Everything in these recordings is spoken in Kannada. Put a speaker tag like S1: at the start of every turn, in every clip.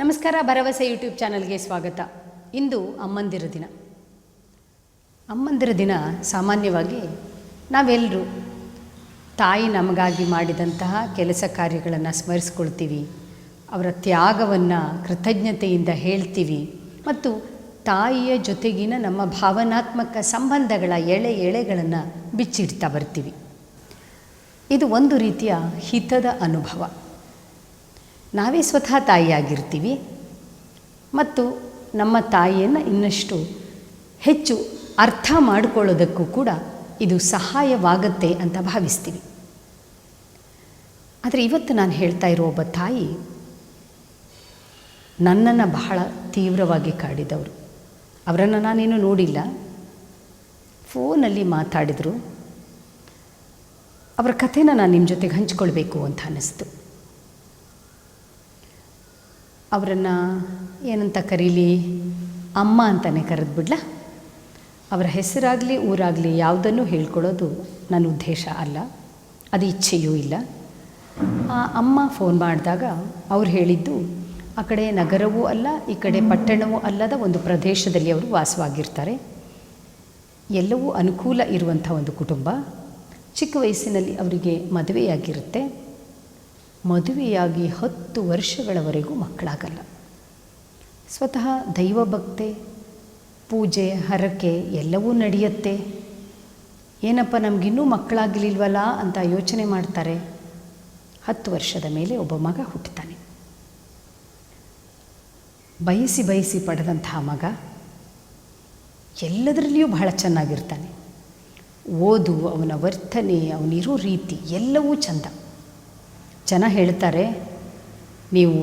S1: ನಮಸ್ಕಾರ, ಭರವಸೆ ಯೂಟ್ಯೂಬ್ ಚಾನಲ್ಗೆ ಸ್ವಾಗತ. ಇಂದು ಅಮ್ಮಂದಿರ ದಿನ. ಅಮ್ಮಂದಿರ ದಿನ ಸಾಮಾನ್ಯವಾಗಿ ನಾವೆಲ್ಲರೂ ತಾಯಿ ನಮಗಾಗಿ ಮಾಡಿದಂತಹ ಕೆಲಸ ಕಾರ್ಯಗಳನ್ನು ಸ್ಮರಿಸ್ಕೊಳ್ತೀವಿ. ಅವರ ತ್ಯಾಗವನ್ನು ಕೃತಜ್ಞತೆಯಿಂದ ಹೇಳ್ತೀವಿ. ಮತ್ತು ತಾಯಿಯ ಜೊತೆಗಿನ ನಮ್ಮ ಭಾವನಾತ್ಮಕ ಸಂಬಂಧಗಳ ಎಳೆ ಎಳೆಗಳನ್ನು ಬಿಚ್ಚಿಡ್ತಾ ಬರ್ತೀವಿ. ಇದು ಒಂದು ರೀತಿಯ ಹಿತದ ಅನುಭವ. ನಾವೇ ಸ್ವತಃ ತಾಯಿಯಾಗಿರ್ತೀವಿ. ಮತ್ತು ನಮ್ಮ ತಾಯಿಯನ್ನು ಇನ್ನಷ್ಟು ಹೆಚ್ಚು ಅರ್ಥ ಮಾಡಿಕೊಳ್ಳೋದಕ್ಕೂ ಕೂಡ ಇದು ಸಹಾಯವಾಗತ್ತೆ ಅಂತ ಭಾವಿಸ್ತೀವಿ. ಆದರೆ ಇವತ್ತು ನಾನು ಹೇಳ್ತಾ ಇರೋ ಒಬ್ಬ ತಾಯಿ ನನ್ನನ್ನು ಬಹಳ ತೀವ್ರವಾಗಿ ಕಾಡಿದವರು. ಅವರನ್ನು ನಾನೇನು ನೋಡಿಲ್ಲ. ಫೋನಲ್ಲಿ ಮಾತಾಡಿದರು. ಅವರ ಕಥೆನ ನಾನು ನಿಮ್ಮ ಜೊತೆಗೆ ಹಂಚ್ಕೊಳ್ಬೇಕು ಅಂತ ಅನ್ನಿಸ್ತು. ಅವರನ್ನು ಏನಂತ ಕರೀಲಿ? ಅಮ್ಮ ಅಂತಲೇ ಕರೆದ್ಬಿಡ್ಲ ಅವರ ಹೆಸರಾಗಲಿ, ಊರಾಗಲಿ ಯಾವುದನ್ನು ಹೇಳ್ಕೊಳ್ಳೋದು ನನ್ನ ಉದ್ದೇಶ ಅಲ್ಲ. ಅದು ಇಚ್ಛೆಯೂ ಇಲ್ಲ. ಆ ಅಮ್ಮ ಫೋನ್ ಮಾಡಿದಾಗ ಅವ್ರು ಹೇಳಿದ್ದು, ಆ ಕಡೆ ನಗರವೂ ಅಲ್ಲ, ಈ ಕಡೆ ಪಟ್ಟಣವೂ ಅಲ್ಲದ ಒಂದು ಪ್ರದೇಶದಲ್ಲಿ ಅವರು ವಾಸವಾಗಿರ್ತಾರೆ. ಎಲ್ಲವೂ ಅನುಕೂಲ ಇರುವಂಥ ಒಂದು ಕುಟುಂಬ. ಚಿಕ್ಕ ವಯಸ್ಸಿನಲ್ಲಿ ಅವರಿಗೆ ಮದುವೆಯಾಗಿರುತ್ತೆ. ಮದುವೆಯಾಗಿ ಹತ್ತು ವರ್ಷಗಳವರೆಗೂ ಮಕ್ಕಳಾಗಲ್ಲ. ಸ್ವತಃ ದೈವಭಕ್ತೆ, ಪೂಜೆ, ಹರಕೆ ಎಲ್ಲವೂ ನಡೆಯುತ್ತೆ. ಏನಪ್ಪ ನಮಗಿನ್ನೂ ಮಕ್ಕಳಾಗಲಿಲ್ವಲ್ಲ ಅಂತ ಯೋಚನೆ ಮಾಡ್ತಾರೆ. ಹತ್ತು ವರ್ಷದ ಮೇಲೆ ಒಬ್ಬ ಮಗ ಹುಟ್ಟುತ್ತಾನೆ. ಬಯಸಿ ಬಯಸಿ ಪಡೆದಂತಹ ಮಗ ಎಲ್ಲದರಲ್ಲಿಯೂ ಬಹಳ ಚೆನ್ನಾಗಿರ್ತಾನೆ. ಓದು, ಅವನ ವರ್ತನೆ, ಅವನಿರೋ ರೀತಿ ಎಲ್ಲವೂ ಚಂದ. ಜನ ಹೇಳ್ತಾರೆ ನೀವು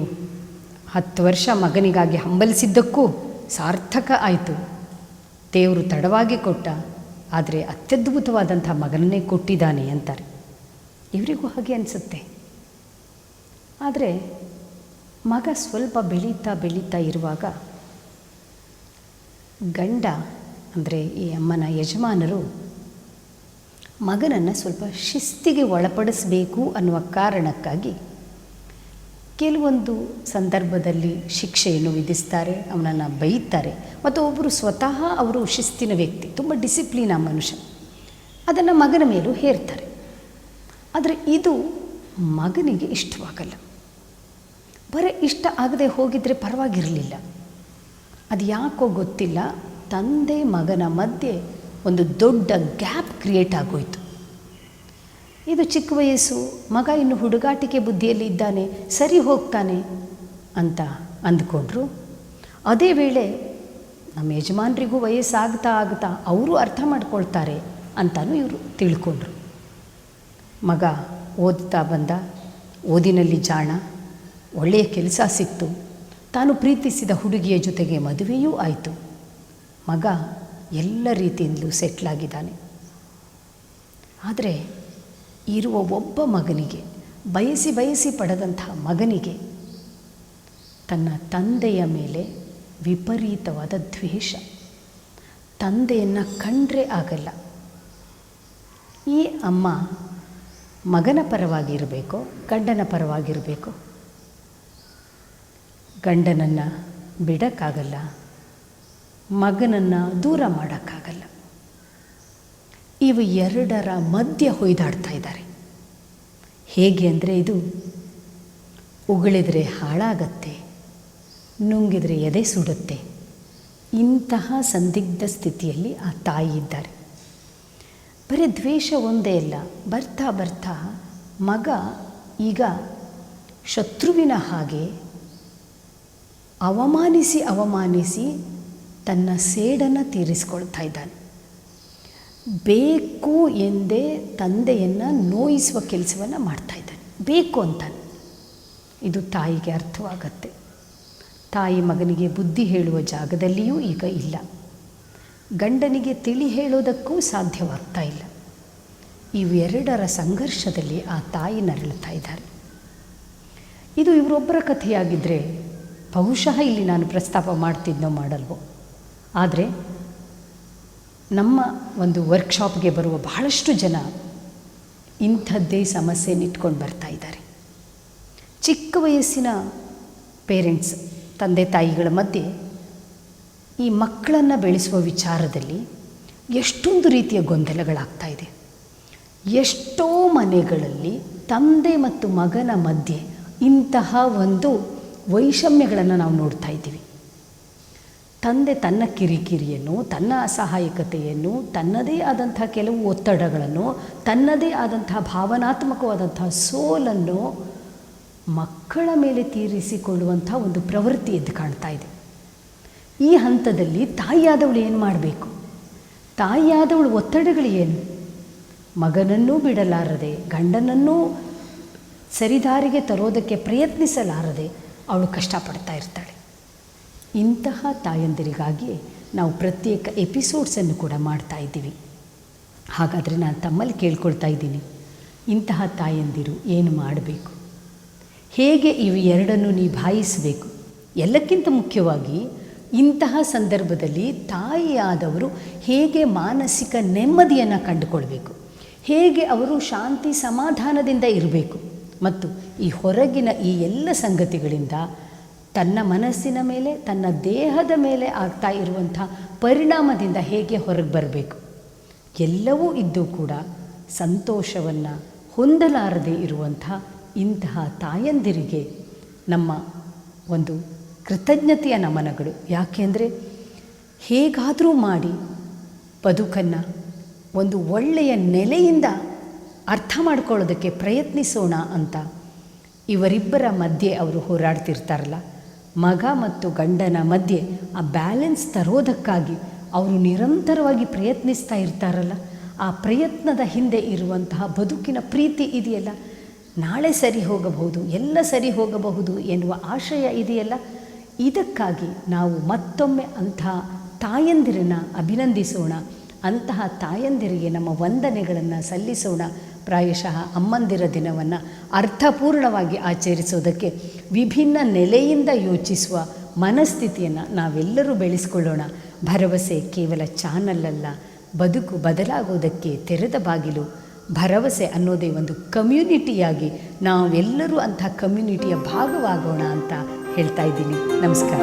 S1: ಹತ್ತು ವರ್ಷ ಮಗನಿಗಾಗಿ ಹಂಬಲಿಸಿದ್ದಕ್ಕೂ ಸಾರ್ಥಕ ಆಯಿತು. ದೇವರು ತಡವಾಗಿ ಕೊಟ್ಟ, ಆದರೆ ಅತ್ಯದ್ಭುತವಾದಂಥ ಮಗನನ್ನೇ ಕೊಟ್ಟಿದ್ದಾನೆ ಅಂತಾರೆ. ಇವರಿಗೂ ಹಾಗೆ ಅನಿಸುತ್ತೆ. ಆದರೆ ಮಗ ಸ್ವಲ್ಪ ಬೆಳೀತಾ ಬೆಳೀತಾ ಇರುವಾಗ ಗಂಡ, ಅಂದರೆ ಈ ಅಮ್ಮನ ಯಜಮಾನರು ಮಗನನ್ನು ಸ್ವಲ್ಪ ಶಿಸ್ತಿಗೆ ಒಳಪಡಿಸಬೇಕು ಅನ್ನುವ ಕಾರಣಕ್ಕಾಗಿ ಕೆಲವೊಂದು ಸಂದರ್ಭದಲ್ಲಿ ಶಿಕ್ಷೆಯನ್ನು ವಿಧಿಸ್ತಾರೆ, ಅವನನ್ನು ಬೈತಾರೆ. ಮತ್ತು ಒಬ್ಬರು ಸ್ವತಃ ಅವರು ಶಿಸ್ತಿನ ವ್ಯಕ್ತಿ, ತುಂಬ ಡಿಸಿಪ್ಲಿನ್ ಆ ಮನುಷ್ಯ. ಅದನ್ನು ಮಗನ ಮೇಲೂ ಹೇರ್ತಾರೆ. ಆದರೆ ಇದು ಮಗನಿಗೆ ಇಷ್ಟವಾಗಲ್ಲ. ಬರೀ ಇಷ್ಟ ಆಗದೆ ಹೋಗಿದ್ರೆ ಪರವಾಗಿರಲಿಲ್ಲ. ಅದು ಯಾಕೋ ಗೊತ್ತಿಲ್ಲ, ತಂದೆ ಮಗನ ಮಧ್ಯೆ ಒಂದು ದೊಡ್ಡ ಗ್ಯಾಪ್ ಕ್ರಿಯೇಟ್ ಆಗೋಯಿತು. ಇದು ಚಿಕ್ಕ ವಯಸ್ಸು, ಮಗ ಇನ್ನು ಹುಡುಗಾಟಿಕೆ ಬುದ್ಧಿಯಲ್ಲಿ ಇದ್ದಾನೆ, ಸರಿ ಹೋಗ್ತಾನೆ ಅಂತ ಅಂದ್ಕೊಂಡ್ರು. ಅದೇ ವೇಳೆ ನಮ್ಮ ಯಜಮಾನರಿಗೂ ವಯಸ್ಸಾಗ್ತಾ ಆಗ್ತಾ ಅವರು ಅರ್ಥ ಮಾಡ್ಕೊಳ್ತಾರೆ ಅಂತಲೂ ಇವರು ತಿಳ್ಕೊಂಡ್ರು. ಮಗ ಓದ್ತಾ ಬಂದ, ಓದಿನಲ್ಲಿ ಜಾಣ, ಒಳ್ಳೆಯ ಕೆಲಸ ಸಿಕ್ತು. ತಾನು ಪ್ರೀತಿಸಿದ ಹುಡುಗಿಯ ಜೊತೆಗೆ ಮದುವೆಯೂ ಆಯಿತು. ಮಗ ಎಲ್ಲ ರೀತಿಯಿಂದಲೂ ಸೆಟ್ಲಾಗಿದ್ದಾನೆ ಆದರೆ ಇರುವ ಒಬ್ಬ ಮಗನಿಗೆ, ಬಯಸಿ ಬಯಸಿ ಪಡೆದಂತಹ ಮಗನಿಗೆ ತನ್ನ ತಂದೆಯ ಮೇಲೆ ವಿಪರೀತವಾದ ದ್ವೇಷ. ತಂದೆಯನ್ನು ಕಂಡ್ರೆ ಆಗಲ್ಲ. ಈ ಅಮ್ಮ ಮಗನ ಪರವಾಗಿರಬೇಕೋ, ಗಂಡನ ಪರವಾಗಿರಬೇಕೋ? ಗಂಡನನ್ನು ಬಿಡೋಕ್ಕಾಗಲ್ಲ. ಮಗನನ್ನು ದೂರ ಮಾಡೋಕ್ಕಾಗಲ್ಲ. ಇವು ಎರಡರ ಮಧ್ಯ ಹೊಯ್ದಾಡ್ತಾ ಇದ್ದಾರೆ. ಹೇಗೆ ಅಂದರೆ ಇದು, ಉಗುಳಿದರೆ ಹಾಳಾಗತ್ತೆ, ನುಂಗಿದರೆ ಎದೆ ಸುಡುತ್ತೆ, ಇಂತಹ ಸಂದಿಗ್ಧ ಸ್ಥಿತಿಯಲ್ಲಿ ಆ ತಾಯಿ ಇದ್ದಾರೆ. ಬರೀ ದ್ವೇಷ ಒಂದೇ ಇಲ್ಲ ಬರ್ತಾ ಬರ್ತಾ ಮಗ ಈಗ ಶತ್ರುವಿನ ಹಾಗೆ ಅವಮಾನಿಸಿ ಅವಮಾನಿಸಿ ತನ್ನ ಸೇಡನ್ನು ತೀರಿಸ್ಕೊಳ್ತಾ ಇದ್ದಾನೆ. ಬೇಕು ಎಂದೇ ತಂದೆಯನ್ನು ನೋಯಿಸುವ ಕೆಲಸವನ್ನು ಮಾಡ್ತಾ ಇದ್ದಾನೆ. ಬೇಕು ಅಂತಾನೆ. ಇದು ತಾಯಿಗೆ ಅರ್ಥವಾಗತ್ತೆ. ತಾಯಿ ಮಗನಿಗೆ ಬುದ್ಧಿ ಹೇಳುವ ಜಾಗದಲ್ಲಿಯೂ ಈಗ ಇಲ್ಲ. ಗಂಡನಿಗೆ ತಿಳಿ ಹೇಳೋದಕ್ಕೂ ಸಾಧ್ಯವಾಗ್ತಾ ಇಲ್ಲ. ಇವೆರಡರ ಸಂಘರ್ಷದಲ್ಲಿ ಆ ತಾಯಿ ನರಳುತ್ತಾ ಇದ್ದಾರೆ. ಇದು ಇವರೊಬ್ಬರ ಕಥೆಯಾಗಿದ್ದರೆ ಬಹುಶಃ ಇಲ್ಲಿ ನಾನು ಪ್ರಸ್ತಾಪ ಮಾಡ್ತಿದ್ನೋ ಮಾಡಲ್ವೋ? ಆದರೆ ನಮ್ಮ ಒಂದು ವರ್ಕ್ಶಾಪ್ಗೆ ಬರುವ ಬಹಳಷ್ಟು ಜನ ಇಂಥದ್ದೇ ಸಮಸ್ಯೆನಿಟ್ಕೊಂಡು ಬರ್ತಾ ಇದ್ದಾರೆ. ಚಿಕ್ಕ ವಯಸ್ಸಿನ ಪೇರೆಂಟ್ಸ್ ತಂದೆ ತಾಯಿಗಳ ಮಧ್ಯೆ ಈ ಮಕ್ಕಳನ್ನು ಬೆಳೆಸುವ ವಿಚಾರದಲ್ಲಿ ಎಷ್ಟೊಂದು ರೀತಿಯ ಗೊಂದಲಗಳಾಗ್ತಾ ಇದೆ. ಎಷ್ಟೋ ಮನೆಗಳಲ್ಲಿ ತಂದೆ ಮತ್ತು ಮಗನ ಮಧ್ಯೆ ಇಂತಹ ಒಂದು ವೈಷಮ್ಯಗಳನ್ನು ನಾವು ನೋಡ್ತಾ ಇದ್ದೀವಿ. ತಂದೆ ತನ್ನ ಕಿರಿಕಿರಿಯನ್ನು, ತನ್ನ ಅಸಹಾಯಕತೆಯನ್ನು, ತನ್ನದೇ ಆದಂಥ ಕೆಲವು ಒತ್ತಡಗಳನ್ನು, ತನ್ನದೇ ಆದಂಥ ಭಾವನಾತ್ಮಕವಾದಂಥ ಸೋಲನ್ನು ಮಕ್ಕಳ ಮೇಲೆ ತೀರಿಸಿಕೊಳ್ಳುವಂಥ ಒಂದು ಪ್ರವೃತ್ತಿ ಎದ್ದು ಕಾಣ್ತಾ ಇದೆ. ಈ ಹಂತದಲ್ಲಿ ತಾಯಿಯಾದವಳು ಏನು ಮಾಡಬೇಕು? ತಾಯಿಯಾದವಳು ಒತ್ತಡಗಳು ಏನು? ಮಗನನ್ನೂ ಬಿಡಲಾರದೆ, ಗಂಡನನ್ನೂ ಸರಿದಾರಿಗೆ ತರೋದಕ್ಕೆ ಪ್ರಯತ್ನಿಸಲಾರದೆ ಅವಳು ಕಷ್ಟಪಡ್ತಾ ಇರ್ತಾಳೆ. ಇಂತಹ ತಾಯಂದಿರಿಗಾಗಿ ನಾವು ಪ್ರತ್ಯೇಕ ಎಪಿಸೋಡ್ಸನ್ನು ಕೂಡ ಮಾಡ್ತಾ ಇದ್ದೀವಿ. ಹಾಗಾದರೆ ನಾನು ತಮ್ಮಲ್ಲಿ ಕೇಳ್ಕೊಳ್ತಾ ಇದ್ದೀನಿ. ಇಂತಹ ತಾಯಂದಿರು ಏನು ಮಾಡಬೇಕು? ಹೇಗೆ ಇವು ಎರಡನ್ನು ನಿಭಾಯಿಸಬೇಕು? ಎಲ್ಲಕ್ಕಿಂತ ಮುಖ್ಯವಾಗಿ ಇಂತಹ ಸಂದರ್ಭದಲ್ಲಿ ತಾಯಿಯಾದವರು ಹೇಗೆ ಮಾನಸಿಕ ನೆಮ್ಮದಿಯನ್ನು ಕಂಡುಕೊಳ್ಬೇಕು? ಹೇಗೆ ಅವರು ಶಾಂತಿ ಸಮಾಧಾನದಿಂದ ಇರಬೇಕು? ಮತ್ತು ಈ ಹೊರಗಿನ ಈ ಎಲ್ಲ ಸಂಗತಿಗಳಿಂದ ತನ್ನ ಮನಸ್ಸಿನ ಮೇಲೆ, ತನ್ನ ದೇಹದ ಮೇಲೆ ಆಗ್ತಾ ಇರುವಂಥ ಪರಿಣಾಮದಿಂದ ಹೇಗೆ ಹೊರಗೆ ಬರಬೇಕು? ಎಲ್ಲವೂ ಇದ್ದು ಕೂಡ ಸಂತೋಷವನ್ನು ಹೊಂದಲಾರದೆ ಇರುವಂಥ ಇಂತಹ ತಾಯಂದಿರಿಗೆ ನಮ್ಮ ಒಂದು ಕೃತಜ್ಞತೆಯ ನಮನಗಳು. ಯಾಕೆಂದರೆ ಹೇಗಾದರೂ ಮಾಡಿ ಬದುಕನ್ನು ಒಂದು ಒಳ್ಳೆಯ ನೆಲೆಯಿಂದ ಅರ್ಥ ಮಾಡ್ಕೊಳ್ಳೋದಕ್ಕೆ ಪ್ರಯತ್ನಿಸೋಣ ಅಂತ ಇವರಿಬ್ಬರ ಮಧ್ಯೆ ಅವರು ಹೋರಾಡ್ತಿರ್ತಾರಲ್ಲ. ಮಗ ಮತ್ತು ಗಂಡನ ಮಧ್ಯೆ ಆ ಬ್ಯಾಲೆನ್ಸ್ ತರೋದಕ್ಕಾಗಿ ಅವರು ನಿರಂತರವಾಗಿ ಪ್ರಯತ್ನಿಸ್ತಾ ಇರ್ತಾರಲ್ಲ, ಆ ಪ್ರಯತ್ನದ ಹಿಂದೆ ಇರುವಂತಹ ಬದುಕಿನ ಪ್ರೀತಿ ಇದೆಯಲ್ಲ, ನಾಳೆ ಸರಿ ಹೋಗಬಹುದು, ಎಲ್ಲ ಸರಿ ಹೋಗಬಹುದು ಎನ್ನುವ ಆಶಯ ಇದೆಯಲ್ಲ, ಇದಕ್ಕಾಗಿ ನಾವು ಮತ್ತೊಮ್ಮೆ ಅಂಥ ತಾಯಂದಿರನ್ನು ಅಭಿನಂದಿಸೋಣ, ಅಂತಹ ತಾಯಂದಿರಿಗೆ ನಮ್ಮ ವಂದನೆಗಳನ್ನು ಸಲ್ಲಿಸೋಣ. ಪ್ರಾಯಶಃ ಅಮ್ಮಂದಿರ ದಿನವನ್ನು ಅರ್ಥಪೂರ್ಣವಾಗಿ ಆಚರಿಸೋದಕ್ಕೆ ವಿಭಿನ್ನ ನೆಲೆಯಿಂದ ಯೋಚಿಸುವ ಮನಸ್ಥಿತಿಯನ್ನು ನಾವೆಲ್ಲರೂ ಬೆಳೆಸ್ಕೊಳ್ಳೋಣ. ಭರವಸೆ ಕೇವಲ ಚಾನಲ್ ಅಲ್ಲ ಬದುಕು ಬದಲಾಗೋದಕ್ಕೆ ತೆರೆದ ಬಾಗಿಲು. ಭರವಸೆ ಅನ್ನೋದೇ ಒಂದು ಕಮ್ಯುನಿಟಿಯಾಗಿ ನಾವೆಲ್ಲರೂ ಅಂಥ ಕಮ್ಯುನಿಟಿಯ ಭಾಗವಾಗೋಣ ಅಂತ ಹೇಳ್ತಾ ಇದ್ದೀನಿ. ನಮಸ್ಕಾರ.